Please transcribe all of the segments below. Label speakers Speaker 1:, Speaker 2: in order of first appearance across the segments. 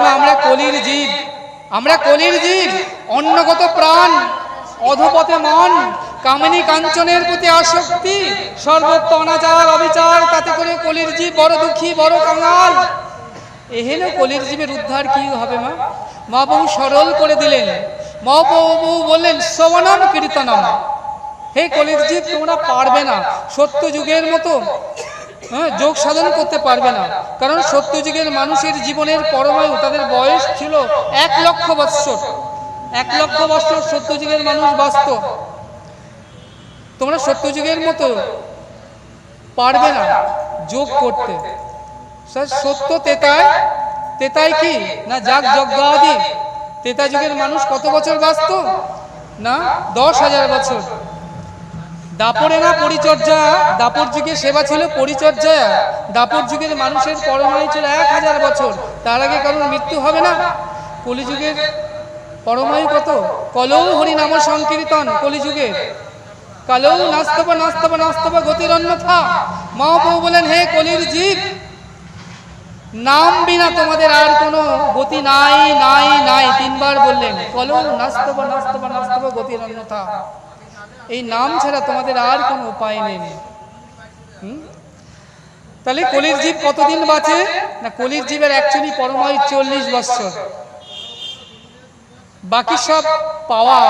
Speaker 1: মা আমরা কলির জীব আমরা কলির জীব অন্নগত প্রাণ অধপথে মন কামিনী কাঞ্চনের প্রতি আসক্তি সর্বত্র অনাচার অবিচার তাতে করে কলির জীব বড় দুঃখী বড় কাঙাল এহেন কলির জীবের উদ্ধার কি হবে মা মা বহু সরল করে দিলেন মা বললেন শ্রবণম কীর্তনম হে কলির জীব তোমরা পারবে না সত্য যুগের মতো যোগ সাধন করতে পারবে না কারণ সত্যযুগের মানুষের জীবনের পরমায়ু তাদের বয়স ছিল এক লক্ষ বৎসর এক লক্ষ বৎসর সত্যযুগের মানুষ বাঁচত তোমরা সত্যযুগের মতো পারবে না যোগ করতে সত্য তেতায় তেতায় কি না যাক যজ্ঞ আদি তেতা যুগের মানুষ কত বছর বাঁচত না দশ হাজার বছর দাপরে না পরিচর্যা দাপর যুগে সেবা ছিল পরিচর্যা দাপর যুগের মানুষের পরমায়ু ছিল এক হাজার বছর তার আগে কারোর মৃত্যু হবে না কলিযুগের পরমায়ু কত কলৌ হরিনাম সংকীর্তন কলিযুগের কালৌ নাস্তব নাস্তব নাস্তব গতির অন্যথা বউ বলেন হে কলির জীব নাম বিনা তোমাদের আর কোনো গতি নাই নাই নাই তিনবার বললেন কলৌ নাস্তব নাস্তব নাস্তব গতির অন্যথা এই নাম ছাড়া তোমাদের আর কোনো উপায় নেই তাহলে কলির জীব কতদিন বাঁচে না কলির জীবের অ্যাকচুয়ালি পরমায়ু চল্লিশ বছর বাকি সব পাওয়া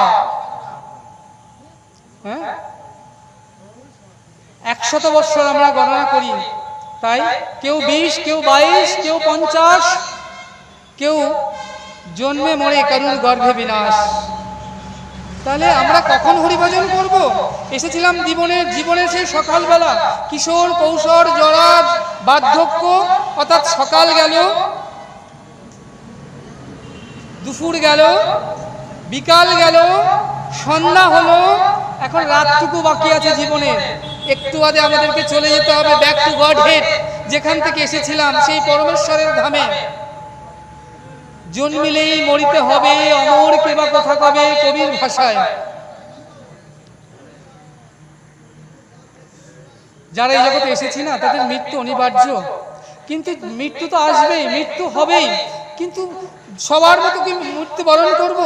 Speaker 1: হ্যাঁ একশত বৎসর আমরা গণনা করি তাই কেউ বিশ কেউ বাইশ কেউ পঞ্চাশ কেউ জন্মে মরে কারুর গর্ভে বিনাশ তাহলে আমরা কখন হরিভজন করব এসেছিলাম জীবনে জীবনের সেই সকালবেলা কিশোর কৌশোর জরাজ বার্ধক্য অর্থাৎ সকাল গেল দুপুর গেল বিকাল গেল সন্ধ্যা হলো এখন রাতটুকু বাকি আছে জীবনে একটু আগে আমাদেরকে চলে যেতে হবে ব্যাক টু গড হেড যেখান থেকে এসেছিলাম সেই পরমেশ্বরের ধামে জন্মিলেই মরিতে হবে অমর কেবা কথা কবে কবির ভাষায় যারা এই জগতে এসেছি না তাদের মৃত্যু অনিবার্য কিন্তু মৃত্যু তো আসবেই মৃত্যু হবেই কিন্তু সবার মতো কি মৃত্যু বরণ করব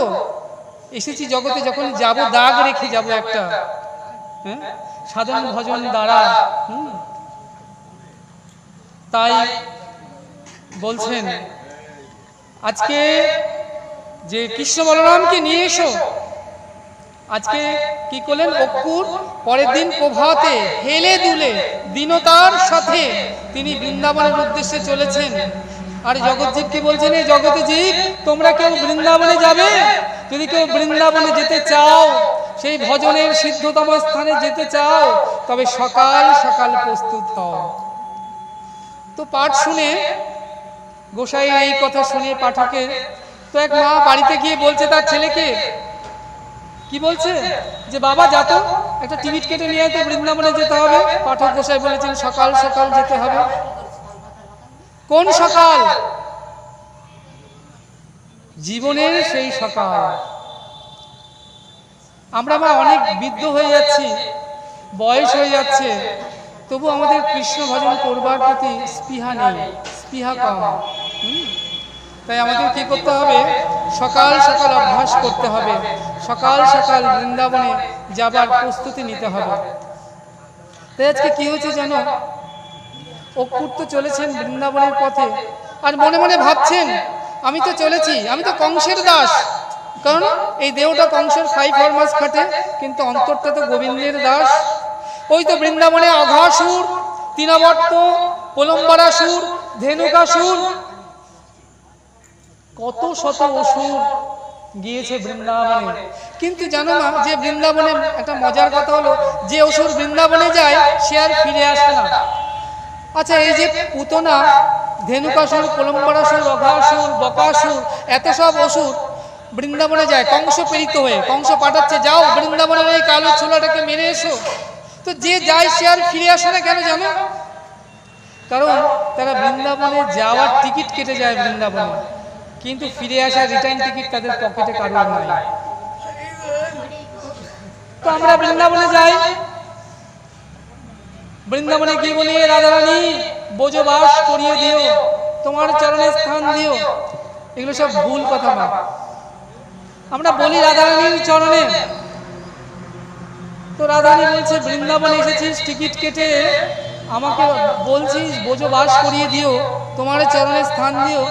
Speaker 1: এসেছি জগতে যখন যাব দাগ রেখে যাব একটা হ্যাঁ সাধারণ ভজন দ্বারা তাই বলছেন আজকে যে কৃষ্ণ বলরামকে নিয়ে এসো আজকে কি করলেন অক্কুর পরের দিন প্রভাতে হেলে দুলে দীনতার সাথে তিনি বৃন্দাবনের উদ্দেশ্যে চলেছেন আর জগৎজীবকে বলছেন এই জগৎজিৎ তোমরা কেউ বৃন্দাবনে যাবে যদি কেউ বৃন্দাবনে যেতে চাও সেই ভজনের সিদ্ধতম স্থানে যেতে চাও তবে সকাল সকাল প্রস্তুত হও তো পাঠ শুনে গোসাই এই কথা শুনে পাঠকের তো এক মা বাড়িতে গিয়ে বলছে তার ছেলেকে কি বলছে যে বাবা যা তো একটা টিকিট কেটে নিয়ে তো বৃন্দাবনে যেতে হবে পাঠক গোসাই বলেছেন সকাল সকাল যেতে হবে কোন সকাল জীবনের সেই সকাল আমরা মা অনেক বৃদ্ধ হয়ে যাচ্ছি বয়স হয়ে যাচ্ছে তবু আমাদের কৃষ্ণ ভজন করবার প্রতি স্পৃহা নেই স্পৃহা কম তাই আমাদের কি করতে হবে সকাল সকাল অভ্যাস করতে হবে সকাল সকাল বৃন্দাবনে যাবার প্রস্তুতি নিতে হবে তাই আজকে কি হয়েছে যেন অকুট তো চলেছেন বৃন্দাবনের পথে আর মনে মনে ভাবছেন আমি তো চলেছি আমি তো কংসের দাস কারণ এই দেহটা কংসের ফাই ফরমাস খাটে কিন্তু অন্তরটা তো গোবিন্দের দাস ওই তো বৃন্দাবনে অঘাসুর তিনাবর্ত প্রলম্বরাসুর ধেনুকাসুর কত শত অসুর গিয়েছে বৃন্দাবনে কিন্তু জানো না যে বৃন্দাবনে একটা মজার কথা হলো যে অসুর বৃন্দাবনে যায় সে আর ফিরে আসে না আচ্ছা এই যে পুতনা ধেনুকাসুর কলম্বরাসুর অভাসুর বকাসুর এত সব অসুর বৃন্দাবনে যায় কংস পীড়িত হয়ে কংস পাঠাচ্ছে যাও বৃন্দাবনের এই কালো ছোলাটাকে মেরে এসো তো যে যায় সে আর ফিরে আসে না কেন জানো কারণ তারা বৃন্দাবনে যাওয়ার টিকিট কেটে যায় বৃন্দাবনে কিন্তু ফিরে আসা রিটার্ন টিকিট তাদের পকেটে কারোর নাই তো আমরা বৃন্দাবনে যাই বৃন্দাবনে গিয়ে বলি রাধারানী বোঝবাস করিয়ে দিও তোমার চরণে স্থান দিও এগুলো সব ভুল কথা না আমরা বলি রাধারানীর চরণে তো রাধারানী বলছে বৃন্দাবনে এসেছিস টিকিট কেটে আমাকে বলছিস বোঝবাস করিয়ে দিও তোমার চরণে স্থান দিও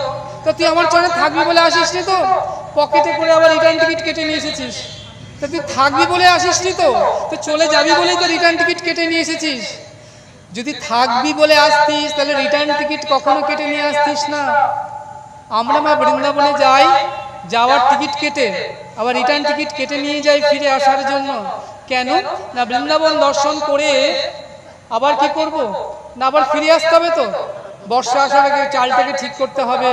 Speaker 1: তো তুই আমার চনে থাকবি বলে আসিস নি তো পকেটে করে আবার রিটার্ন টিকিট কেটে নিয়ে এসেছিস তো তুই থাকবি বলে আসিস নি তো তো চলে যাবি বলেই তো রিটার্ন টিকিট কেটে নিয়ে এসেছিস যদি থাকবি বলে আসতিস তাহলে রিটার্ন টিকিট কখনো কেটে নিয়ে আসতিস না আমরা মা বৃন্দাবনে যাই যাওয়ার টিকিট কেটে আবার রিটার্ন টিকিট কেটে নিয়ে যাই ফিরে আসার জন্য কেন না বৃন্দাবন দর্শন করে আবার কি করব না আবার ফিরে আসতে হবে তো বর্ষা আসার আগে চালটাকে ঠিক করতে হবে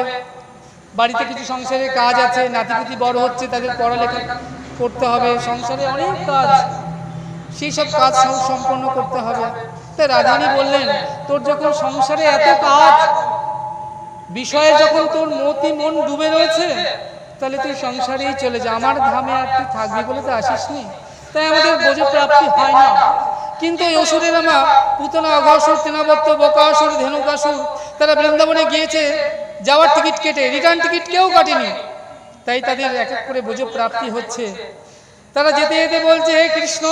Speaker 1: বাড়িতে কিছু সংসারের কাজ আছে নাতিপুতি বড় হচ্ছে তাদের পড়ালেখা করতে হবে সংসারে অনেক কাজ সেই সব কাজ সম্পন্ন করতে হবে তাই রাধানী বললেন তোর যখন সংসারে এত কাজ বিষয়ে যখন তোর মতি মন ডুবে রয়েছে তাহলে তুই সংসারেই চলে যা আমার ধামে আর তুই থাকবি বলে তো আসিস নি তাই আমাদের বোঝে প্রাপ্তি হয় না কিন্তু এই অসুরের আমা পুতনা অঘাসুর তেনাবত্ত বকাসুর ধেনুকাসুর তারা বৃন্দাবনে গিয়েছে যাওয়ার টিকিট কেটে রিটার্ন টিকিট কেউ কাটেনি তাই তাদের এক এক করে বোঝো প্রাপ্তি হচ্ছে তারা যেতে যেতে বলছে হে কৃষ্ণ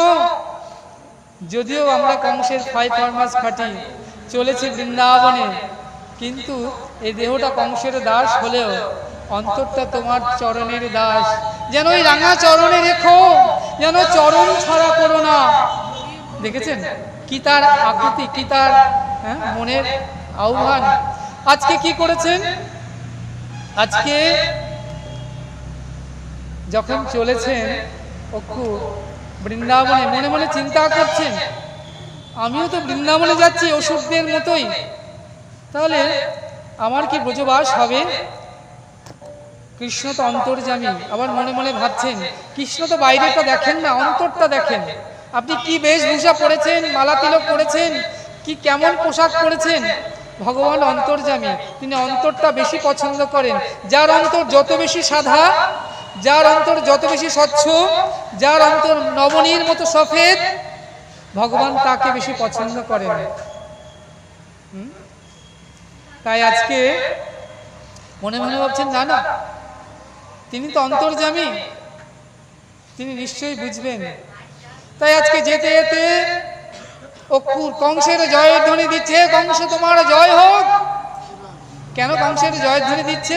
Speaker 1: যদিও আমরা কংসের ফাই ফরমাস খাটি চলেছি বৃন্দাবনে কিন্তু এই দেহটা কংসের দাস হলেও অন্তরটা তোমার চরণের দাস যেন ওই রাঙা চরণে রেখো যেন চরণ ছাড়া করো না দেখেছেন কি তার আকৃতি কি তার হ্যাঁ, মনের আহ্বান আজকে কি করেছেন আজকে যখন চলেছেন অক্ষু বৃন্দাবনে মনে মনে চিন্তা করছেন আমিও তো বৃন্দাবনে যাচ্ছি অসুখদের মতোই তাহলে আমার কি ব্রজবাস হবে কৃষ্ণ তো অন্তর্জামী আবার মনে মনে ভাবছেন কৃষ্ণ তো বাইরেটা দেখেন না অন্তরটা দেখেন আপনি কি বেশভূষা পড়েছেন মালা তিলক পড়েছেন কি কেমন পোশাক পড়েছেন ভগবান অন্তর্জামী তিনি অন্তরটা বেশি পছন্দ করেন যার অন্তর যত বেশি সাধা যার অন্তর যত বেশি স্বচ্ছ যার অন্তর নবনীর মতো সফেদ ভগবান তাকে বেশি পছন্দ করেন তাই আজকে মনে মনে ভাবছেন না না তিনি তো অন্তর্জামী তিনি নিশ্চয়ই বুঝবেন তাই আজকে যেতে যেতে ও কংসের জয়ের ধ্বনি দিচ্ছে কংস তোমার জয় হোক কেন কংসের জয়ের ধ্বনি দিচ্ছে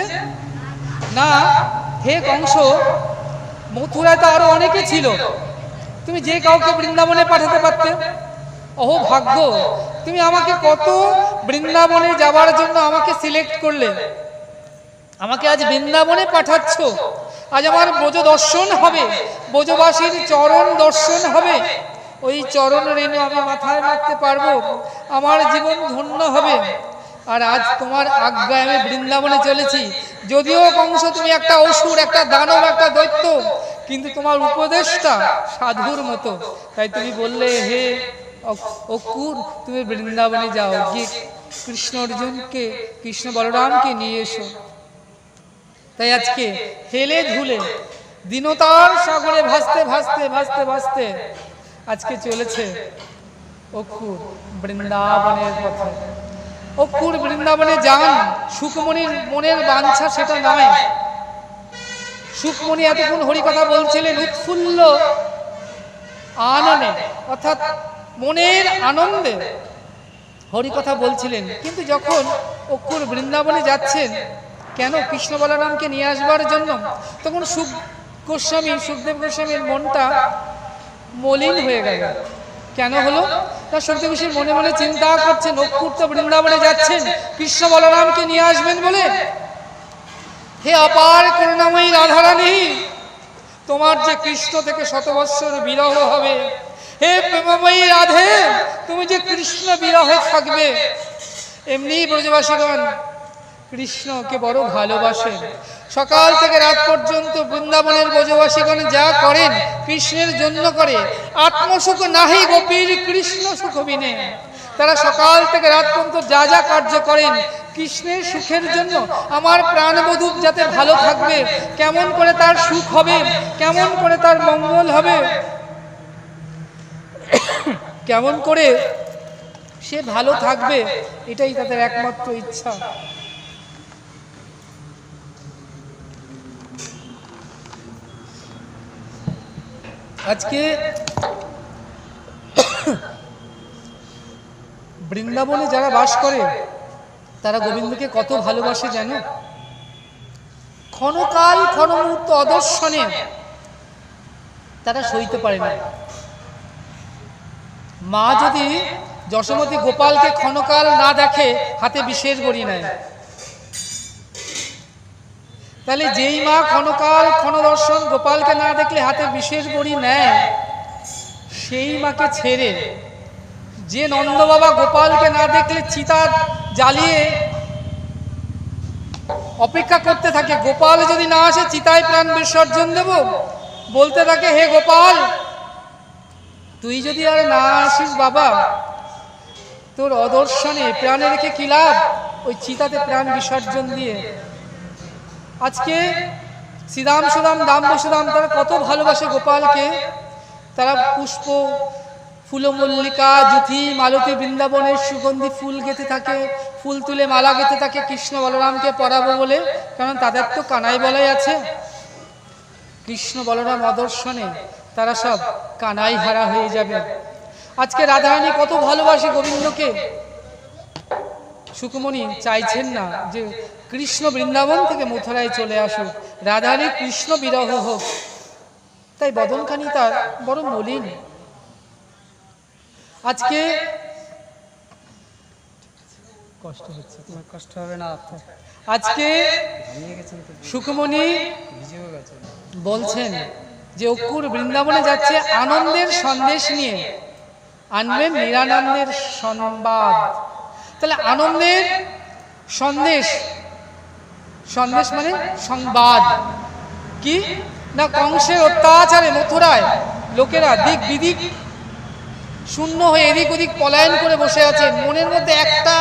Speaker 1: না হে কংস মথুরায় তো আরো অনেকে ছিল তুমি যে কাউকে বৃন্দাবনে পাঠাতে পারতে অহো ভাগ্য তুমি আমাকে কত বৃন্দাবনে যাওয়ার জন্য আমাকে সিলেক্ট করলে আমাকে আজ বৃন্দাবনে পাঠাচ্ছ আজ আমার ব্রজ দর্শন হবে ব্রজবাসীর চরণ দর্শন হবে ওই চরণ ঋণ আমি মাথায় মারতে পারবো আমার জীবন ধন্য হবে আর আজ তোমার আজ্ঞায় আমি বৃন্দাবনে চলেছি যদিও কংস তুমি একটা অসুর একটা দানব একটা দৈত্য কিন্তু তোমার উপদেশটা সাধুর মতো তাই তুমি বললে হে অকুর তুমি বৃন্দাবনে যাও গিয়ে কৃষ্ণ অর্জুনকে কৃষ্ণ বলরামকে নিয়ে এসো তাই আজকে হেলে ধুলে দিনতার সাগরে ভাসতে ভাসতে ভাসতে ভাসতে আজকে চলেছে অক্ষুর বৃন্দাবনের পথে অক্ষুর বৃন্দাবনে যান সুখমণির মনের বাঞ্ছা সেটা নয় সুখমণি এতক্ষণ হরিকথা বলছিলেন উৎফুল্ল আননে অর্থাৎ মনের আনন্দে হরিকথা বলছিলেন কিন্তু যখন অক্ষুর বৃন্দাবনে যাচ্ছেন কেন কৃষ্ণ বলারামকে নিয়ে আসবার জন্য তখন সুখ গোস্বামী সুখদেব গোস্বামীর মনটা মলিন হয়ে গেল কেন হলো তার সত্যি বিষয়ে মনে মনে চিন্তা করছেন অক্ষুর তো বৃন্দাবনে যাচ্ছেন কৃষ্ণ বলরামকে নিয়ে আসবেন বলে হে অপার করুণাময়ী রাধারানী তোমার যে কৃষ্ণ থেকে শতবৎসর বিরহ হবে হে প্রেমময়ী রাধে তুমি যে কৃষ্ণ বিরহে থাকবে এমনি ব্রজবাসীগণ কৃষ্ণকে বড় ভালোবাসেন সকাল থেকে রাত পর্যন্ত বৃন্দাবনের বোঝবাসীগণ যা করেন কৃষ্ণের জন্য করে আত্মসুখ নাহি গোপীর কৃষ্ণ সুখ বিনে তারা সকাল থেকে রাত পর্যন্ত যা যা কার্য করেন কৃষ্ণের সুখের জন্য আমার প্রাণবধূ যাতে ভালো থাকবে কেমন করে তার সুখ হবে কেমন করে তার মঙ্গল হবে কেমন করে সে ভালো থাকবে এটাই তাদের একমাত্র ইচ্ছা আজকে বৃন্দাবনে যারা বাস করে তারা গোবিন্দকে কত ভালোবাসে জানো ক্ষণকাল ক্ষণমুহূর্ত অদর্শনে তারা সইতে পারে না মা যদি যশোমতী গোপালকে ক্ষণকাল না দেখে হাতে বিশেষ গড়িয়ে নেয় তাহলে যেই মা ক্ষণকাল ক্ষণদর্শন গোপালকে না দেখলে হাতে বিশেষ বড়ি নেয় সেই মাকে ছেড়ে যে নন্দবাবা গোপালকে না দেখলে চিতা জ্বালিয়ে অপেক্ষা করতে থাকে গোপাল যদি না আসে চিতায় প্রাণ বিসর্জন দেব বলতে থাকে হে গোপাল তুই যদি আর না আসিস বাবা তোর অদর্শনে প্রাণে রেখে কি লাভ ওই চিতাতে প্রাণ বিসর্জন দিয়ে আজকে শ্রীরাম সুরাম দাম বসুরাম তারা কত ভালোবাসে গোপালকে তারা পুষ্প ফুলমল্লিকা জুথি মালতী বৃন্দাবনের সুগন্ধি ফুল গেঁথে থাকে ফুল তুলে মালা গেঁথে থাকে কৃষ্ণ বলরামকে পড়াবো বলে কারণ তাদের তো কানাই বলাই আছে কৃষ্ণ বলরাম আদর্শনে তারা সব কানাই হারা হয়ে যাবে আজকে রাধারানী কত ভালোবাসে গোবিন্দকে সুকুমণি চাইছেন না যে কৃষ্ণ বৃন্দাবন থেকে মথুরায় চলে আসুক রাধারে কৃষ্ণ বিরহ হোক তাই বদনখানি তার বড় মলিন আজকে কষ্ট হচ্ছে তোমার কষ্ট হবে না আজকে সুকুমণি বলছেন যে অক্ষুর বৃন্দাবনে যাচ্ছে আনন্দের সন্দেশ নিয়ে আনবে নিরানন্দের সংবাদ তাহলে আনন্দের সন্দেশ সন্দেশ মানে সংবাদ কি না কংসের অত্যাচারে মথুরায় লোকেরা দিক বিদিক শূন্য হয়ে এদিক ওদিক পলায়ন করে বসে আছেন মনের মধ্যে একটা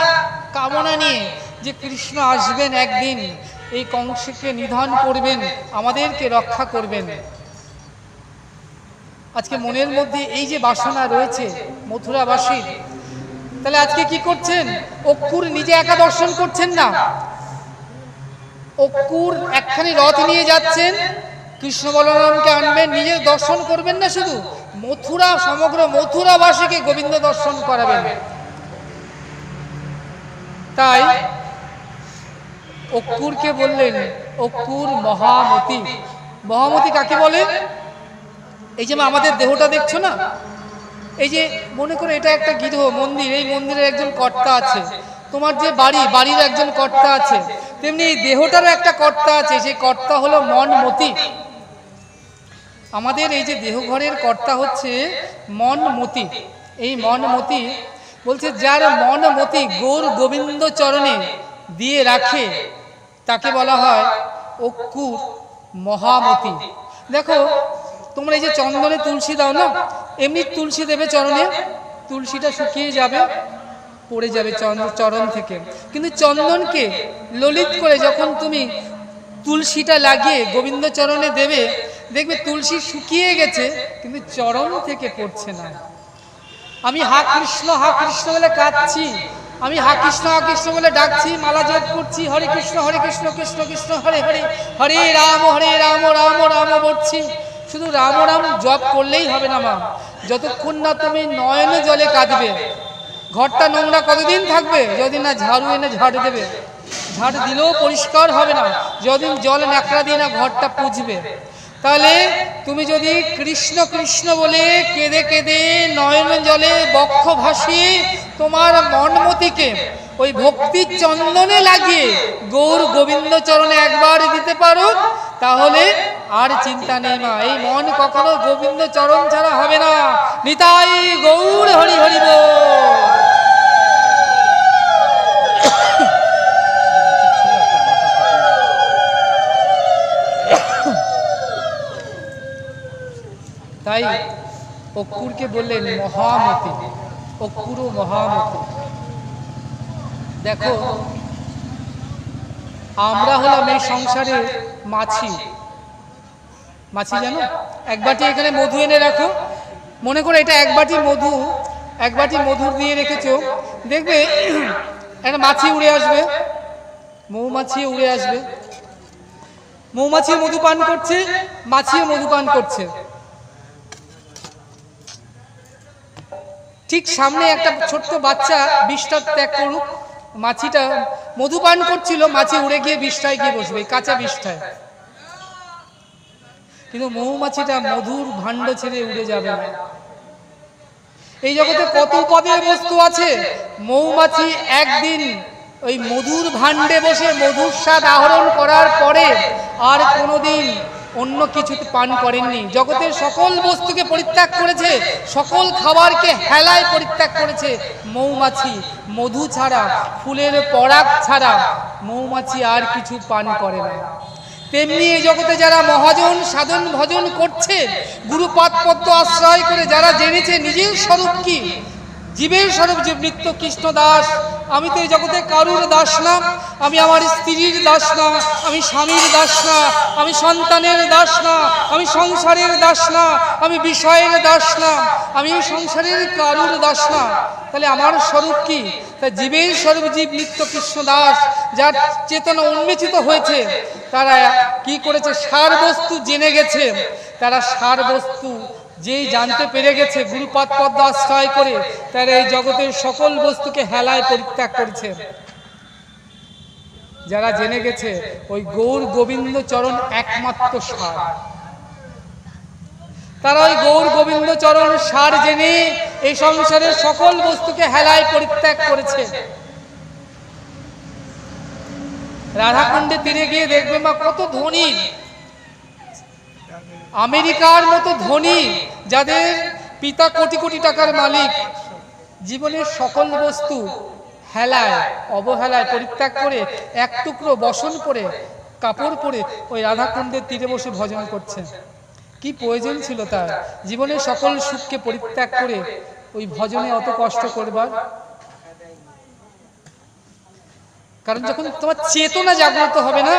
Speaker 1: কামনা নিয়ে যে কৃষ্ণ আসবেন একদিন এই কংসকে নিধন করবেন আমাদেরকে রক্ষা করবেন আজকে মনের মধ্যে এই যে বাসনা রয়েছে মথুরাবাসীর তাহলে আজকে কি করছেন অক্ষুর নিজে একা দর্শন করছেন না অক্ষুর একখানি রথ নিয়ে যাচ্ছেন কৃষ্ণ বলরামকে আনবেন নিজে দর্শন করবেন না শুধু মথুরা সমগ্র মথুরাবাসীকে গোবিন্দ দর্শন করাবেন তাই অক্ষুরকে বললেন অক্ষুর মহামতি মহামতি কাকে বলে এই যে আমাদের দেহটা দেখছো না এই যে মনে করো এটা একটা গৃহ মন্দির এই মন্দিরের একজন কর্তা আছে তোমার যে বাড়ি বাড়ির একজন কর্তা আছে তেমনি এই দেহটারও একটা কর্তা আছে সেই কর্তা হলো মন মতি আমাদের এই যে দেহঘরের কর্তা হচ্ছে মন মতি এই মন মতি বলছে যার মন মতি গোর গোবিন্দ চরণে দিয়ে রাখে তাকে বলা হয় অক্ষুর মহামতি দেখো তোমরা এই যে চন্দনে তুলসী দাও না এমনি তুলসী দেবে চরণে তুলসীটা শুকিয়ে যাবে পড়ে যাবে চরণ থেকে কিন্তু চন্দনকে ললিত করে যখন তুমি তুলসীটা লাগিয়ে গোবিন্দ চরণে দেবে দেখবে তুলসী শুকিয়ে গেছে কিন্তু চরণ থেকে পড়ছে না আমি হা কৃষ্ণ হা কৃষ্ণ বলে কাঁদছি আমি হা কৃষ্ণ হা কৃষ্ণ বলে ডাকছি মালা জপ করছি হরে কৃষ্ণ হরে কৃষ্ণ কৃষ্ণ কৃষ্ণ হরে হরে হরে রাম হরে রাম রাম রাম বলছি শুধু রাম রাম জপ করলেই হবে না মা যতক্ষণ না তুমি নয়নে জলে কাঁদবে ঘরটা নোংরা কতদিন থাকবে যদি না ঝাড়ু এনে ঝাড় দেবে ঝাড় দিলেও পরিষ্কার হবে না যদিন জল ন্যাকড়া দিয়ে না ঘরটা পুজবে তাহলে তুমি যদি কৃষ্ণ কৃষ্ণ বলে কেঁদে কেঁদে নয়ন জলে বক্ষ ভাসিয়ে তোমার মনমতিকে ওই ভক্তির চন্দনে লাগিয়ে গৌর গোবিন্দ চরণে একবার দিতে পারো তাহলে আর চিন্তা নেই মা এই মন কখনো গোবিন্দ চরণ ছাড়া হবে না নিতাই গৌর হরি হরিব তাই অক্কুরকে বললেন মহামতি অক্ষুরও মহামতি দেখো আমরা হলাম এই সংসারে মাছি মাছি জানো এক বাটি এখানে মধু এনে রাখো মনে করো এটা এক বাটি মধু এক বাটি মধুর দিয়ে রেখেছো দেখবে একটা মাছি উড়ে আসবে মৌমাছি উড়ে আসবে মৌমাছি মধু পান করছে মাছিও মধু পান করছে ঠিক সামনে একটা ছোট্ট বাচ্চা বিষটা ত্যাগ করুক মাছিটা মধু পান করছিল মাছি উড়ে গিয়ে বিষটায় গিয়ে বসবে কাঁচা বিষটায় কিন্তু মৌমাছিটা মধুর ভাণ্ড ছেড়ে উড়ে যাবে এই জগতে কত পদে বস্তু আছে মৌমাছি একদিন ওই মধুর ভাণ্ডে বসে মধুর স্বাদ আহরণ করার পরে আর কোনোদিন অন্য কিছু পান করেননি জগতের সকল বস্তুকে পরিত্যাগ করেছে সকল খাবারকে হেলায় পরিত্যাগ করেছে মৌমাছি মধু ছাড়া ফুলের পরাগ ছাড়া মৌমাছি আর কিছু পান করে না তেমনি এই জগতে যারা মহাজন সাধন ভজন করছে গুরুপাত পদ্ম আশ্রয় করে যারা জেনেছে নিজের স্বরূপ কি জীবের স্বরূপ জীব নিত্য কৃষ্ণ দাস আমি তো এই জগতে কারুর দাস না আমি আমার স্ত্রীর দাস না আমি স্বামীর দাস না আমি সন্তানের দাস না আমি সংসারের দাস না আমি বিষয়ের দাস না আমি সংসারের কারুর দাস না তাহলে আমার স্বরূপ কি তা জীবের স্বরূপ জীব নিত্য কৃষ্ণ দাস যার চেতনা উন্মেচিত হয়েছে তারা কি করেছে সার বস্তু জেনে গেছে তারা সার বস্তু যেই জানতে পেরে গেছে গুরুপাত পদ্মা আশ্রয় করে তারা এই জগতের সকল বস্তুকে হেলায় পরিত্যাগ করেছে যারা জেনে গেছে ওই গৌর গোবিন্দ চরণ একমাত্র সার তারা ওই গৌর গোবিন্দ চরণ সার জেনে এই সংসারের সকল বস্তুকে হেলায় পরিত্যাগ করেছে রাধাকুণ্ডে তীরে গিয়ে দেখবে মা কত ধনী আমেরিকার মতো ধনী যাদের পিতা কোটি কোটি টাকার মালিক জীবনের সকল বস্তু হেলায় অবহেলায় পরিত্যাগ করে এক টুকরো বসন করে কাপড় পরে ওই রাধাকুণ্ডের তীরে বসে ভজন করছে কি প্রয়োজন ছিল তার জীবনের সকল সুখকে পরিত্যাগ করে ওই ভজনে অত কষ্ট করবার কারণ যখন তোমার চেতনা জাগ্রত হবে না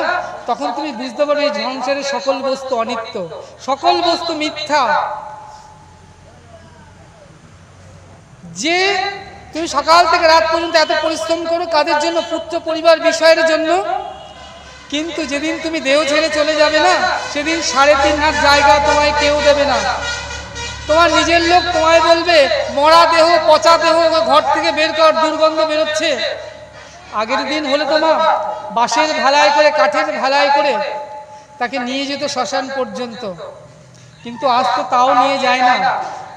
Speaker 1: তখন তুমি বুঝতে পারবে এই সংসারের সকল বস্তু অনিত্য সকল বস্তু মিথ্যা যে তুমি সকাল থেকে রাত পর্যন্ত এত পরিশ্রম করো কাদের জন্য পুত্র পরিবার বিষয়ের জন্য কিন্তু যেদিন তুমি দেহ ছেড়ে চলে যাবে না সেদিন সাড়ে তিন হাত জায়গা তোমায় কেউ দেবে না তোমার নিজের লোক তোমায় বলবে মরা দেহ পচা দেহ ঘর থেকে বের কর দুর্গন্ধ বেরোচ্ছে আগের দিন হলে তো মা বাঁশের ঢালাই করে কাঠের ভেলায় করে তাকে নিয়ে যেত শ্মশান পর্যন্ত কিন্তু আজ তো তাও নিয়ে যায় না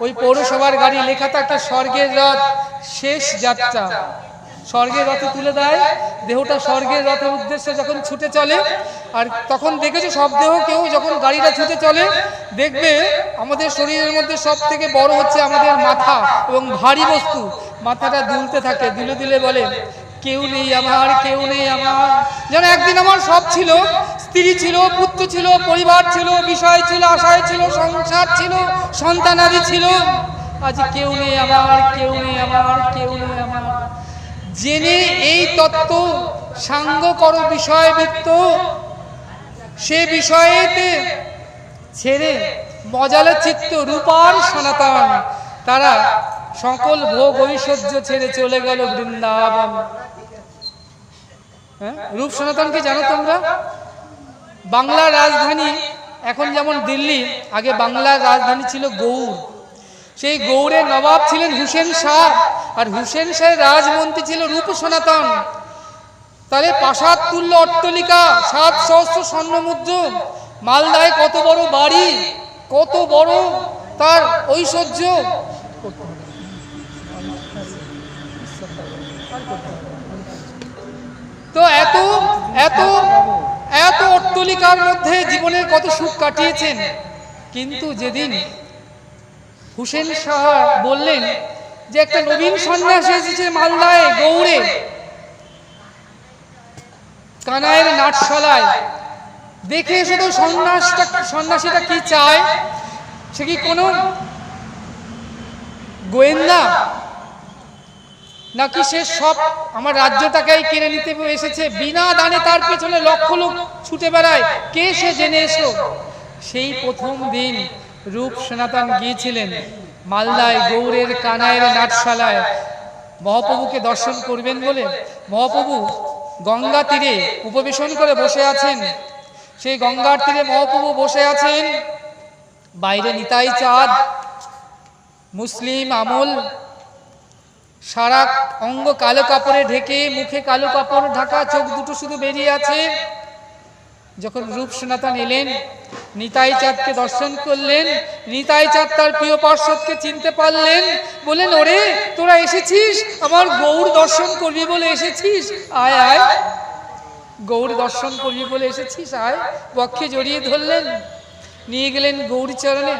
Speaker 1: ওই পৌরসভার গাড়ি লেখা থাকে স্বর্গের রথ শেষ যাত্রা স্বর্গের রথে তুলে দেয় দেহটা স্বর্গের রথের উদ্দেশ্যে যখন ছুটে চলে আর তখন দেখেছো সব দেহ কেউ যখন গাড়িটা ছুটে চলে দেখবে আমাদের শরীরের মধ্যে সব থেকে বড় হচ্ছে আমাদের মাথা এবং ভারী বস্তু মাথাটা দুলতে থাকে দুলে দিলে বলে কেউ নেই আমার কেউ নেই আমার যেন একদিন আমার সব ছিল স্ত্রী ছিল পুত্র ছিল পরিবার ছিল বিষয় ছিল আশায় ছিল সংসার ছিল সন্তানাদি ছিল আজ কেউ নেই আমার কেউ নেই আমার কেউ নেই আমার জেনে এই তত্ত্ব সাঙ্গ কর বিষয়বৃত্ত সে বিষয়েতে ছেড়ে মজালে চিত্ত রূপার সনাতন তারা সকল ভোগ ঐশ্বর্য ছেড়ে চলে গেল বৃন্দাবন হ্যাঁ সনাতন কি জানো তোমরা বাংলার রাজধানী এখন যেমন দিল্লি আগে বাংলার রাজধানী ছিল গৌড় সেই গৌড়ের নবাব ছিলেন হুসেন শাহ আর হুসেন শাহের রাজমন্ত্রী ছিল রূপ সনাতন তাহলে প্রাসাদ তুল্য অট্টলিকা সাত সহস্র স্বর্ণমুদ্র মালদায় কত বড় বাড়ি কত বড় তার ঐশ্বর্য তো এত এত এত অট্টলিকার মধ্যে জীবনের কত সুখ কাটিয়েছেন কিন্তু যেদিন হুসেন শাহ বললেন যে একটা নবীন সন্ন্যাস এসেছে মালদায় গৌড়ে কানায়ের নাটশালায় দেখে এসে তো সন্ন্যাসটা সন্ন্যাসীটা কি চায় সে কি কোনো গোয়েন্দা নাকি সে সব আমার রাজ্যটাকেই কেড়ে নিতে এসেছে বিনা দানে তার পেছনে লক্ষ লোক ছুটে বেড়ায় কে সে জেনে এসো সেই প্রথম দিন রূপ সনাতন গিয়েছিলেন মালদায় গৌরের কানায়ের নাটশালায় মহাপ্রভুকে দর্শন করবেন বলে মহাপ্রভু গঙ্গা তীরে উপবেশন করে বসে আছেন সেই গঙ্গার তীরে মহাপ্রভু বসে আছেন বাইরে নিতাই চাঁদ মুসলিম আমল সারা অঙ্গ কালো কাপড়ে ঢেকে মুখে কালো কাপড় ঢাকা চোখ দুটো শুধু বেরিয়ে আছে যখন রূপ সনাতন এলেন নিতাই চাঁদকে দর্শন করলেন নিতাই চাঁদ তার প্রিয় পার্শ্বদকে চিনতে পারলেন বলেন ওরে তোরা এসেছিস আমার গৌর দর্শন করবি বলে এসেছিস আয় আয় গৌর দর্শন করবি বলে এসেছিস আয় বক্ষে জড়িয়ে ধরলেন নিয়ে গেলেন চরণে